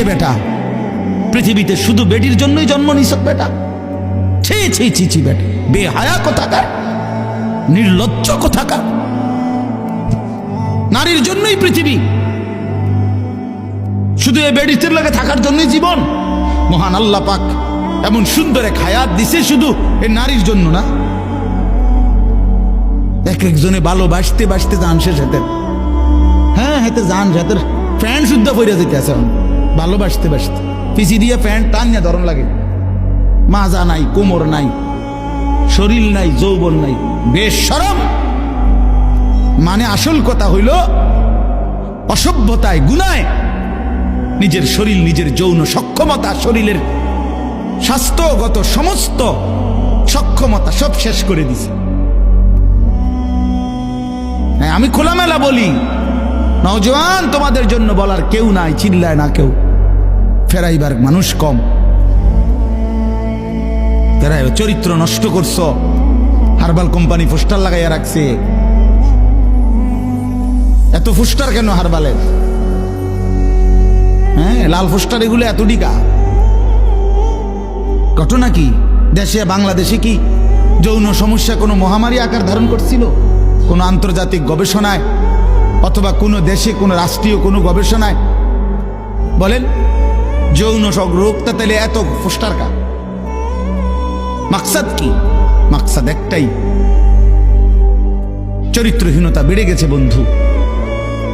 রে বেটা। পৃথিবীতে শুধু বেটির জন্যই জন্ম নিছ বেটা। ছি ছি ছি ছি, বেটা। বেহায়া কোথাকার, নির্লজ্জ কোথাকার। নারীর জন্যই পৃথিবী। শুধু এই বেডিতের লাগে থাকার জন্যই জীবন। মহান আল্লাহ পাক এমন সুন্দর এক হায়াত দিছে শুধু এই নারীর জন্য না। এক একজনে ভালোবাসতে বাসতে যান সে সাথে। হ্যাঁ হেতে যান সাথে প্যান্ট শুদ্ধ পইরা যেতে আছে। ভালোবাসতে বাসতে। পিছি দিয়ে প্যান্ট টান নিয়ে ধরন লাগে। মাজা নাই কোমর নাই শরীর নাই যৌবন নাই বেশ সরম মানে আসল কথা হইল অসভ্যতায় গুনায় নিজের শরীর নিজের যৌন সক্ষমতা শরীরের স্বাস্থ্যগত সমস্ত সক্ষমতা সব শেষ করে দিছে। হ্যাঁ, আমি খোলামেলা বলি নওজোয়ান তোমাদের জন্য বলার কেউ নাই চিল্লায় না কেউ। ফেরাইবার মানুষ কম। ফেরাই চরিত্র নষ্ট করছ। হারবাল কোম্পানি পোস্টার লাগাইয়া রাখছে। এত ফুস্টার কেন হারবালের? হ্যাঁ লাল ফুস্টার এগুলো এত ডিকা ঘটনা কি? দেশে বাংলাদেশে কি যৌন সমস্যা কোনো মহামারী আকার ধারণ করছিল? কোনো আন্তর্জাতিক গবেষণায়? অথবা কোনো দেশে কোনো রাষ্ট্রীয় কোনো গবেষণায়? বলেন যৌন সব রোগটা তাহলে এত ফুস্টার কা মাকসাদ কি? মাকসাদ একটাই। চরিত্রহীনতা বেড়ে গেছে বন্ধু।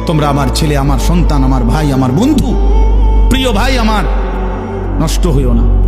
তোমরা আমার ছেলে, আমার সন্তান, আমার ভাই, আমার বন্ধু, প্রিয় ভাই আমার, নষ্ট হইও না।